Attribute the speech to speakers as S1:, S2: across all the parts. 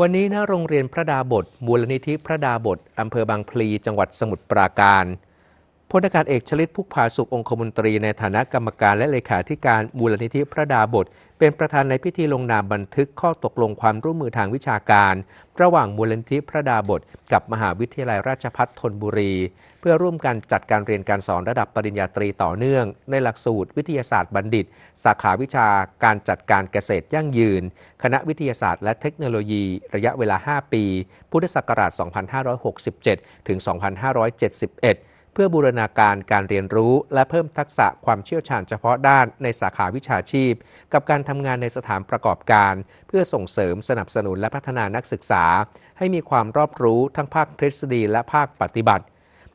S1: วันนี้ณโรงเรียนพระดาบทมูลนิธิพระดาบทอำเภอบางพลีจังหวัดสมุทรปราการ พลอากาศเอกชลิตพุกผาสุของคมนตรีในฐานะกรรมการและเลขาธิการมูลนิธิพระดาบท เป็นประธานในพิธีลงนามบันทึกข้อตกลงความร่วมมือทางวิชาการ ระหว่างมูลนิธิพระดาบท กับมหาวิทยาลัยราชภัฏธนบุรี เพื่อร่วมกันจัดการเรียนการสอนระดับปริญญาตรีต่อเนื่อง ในหลักสูตรวิทยาศาสตร์บัณฑิต สาขาวิชาการจัดการเกษตรยั่งยืน คณะวิทยาศาสตร์และเทคโนโลยี ระยะเวลา 5 ปี พุทธศักราช 2567 ถึง 2571 พื่อบูรณาการการเรียนรู้ และเพิ่มทักษะความเชี่ยวชาญเฉพาะด้านในสาขาวิชาชีพ กับการทำงานในสถานประกอบการ เพื่อส่งเสริมสนับสนุนและพัฒนานักศึกษา ให้มีความรอบรู้ทั้งภาคทฤษฎีและภาคปฏิบัติ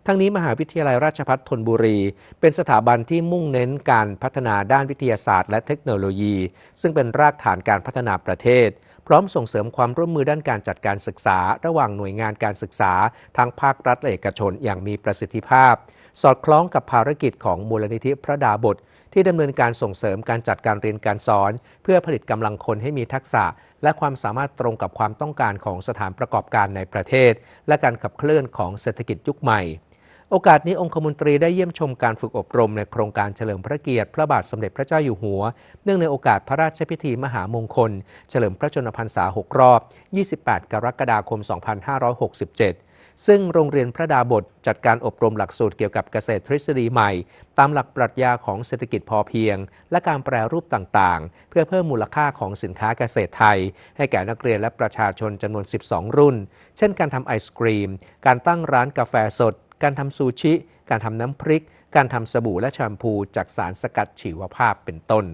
S1: ทั้งนี้มหาวิทยาลัยราชภัฏธนบุรี เป็นสถาบันที่มุ่งเน้นการพัฒนาด้านวิทยาศาสตร์และเทคโนโลยี ซึ่งเป็นรากฐานการพัฒนาประเทศ พร้อมส่งเสริมความร่วมมือด้านการจัดการศึกษา ระหว่างหน่วยงานการศึกษา ทั้งภาครัฐและเอกชนอย่างมีประสิทธิภาพ สอดคล้องกับภารกิจของมูลนิธิพระดาบทที่ดำเนินการส่งเสริมการจัดการเรียนการสอน เพื่อผลิตกำลังคนให้มีทักษะ และความสามารถตรงกับความต้องการของสถานประกอบการในประเทศ และการขับเคลื่อนของเศรษฐกิจยุคใหม่ โอกาสนี้องคมนตรีได้เยี่ยมชมการฝึกอบรมในโครงการเฉลิมพระเกียรติ พระบาทสมเด็จพระเจ้าอยู่หัว เนื่องในโอกาสพระราชพิธีมหามงคล เฉลิมพระชนมพรรษา 6 รอบ 28 กรกฎาคม 2567ซึ่งโรงเรียนพระดาบทจัดการอบรมหลักสูตรเกี่ยวกับเกษตรทฤษฎีใหม่ ตามหลักปรัชญาของเศรษฐกิจพอเพียง และการแปรรูปต่างๆ เพื่อเพิ่มมูลค่าของสินค้าเกษตรไทย ให้แก่นักเรียนและประชาชนจำนวน 12 รุ่น เช่นการทำไอศกรีม การตั้งร้านกาแฟสดการทำซูชิ การทำน้ำพริก การทำสบู่และแชมพู จากสารสกัดชีวภาพเป็นต้น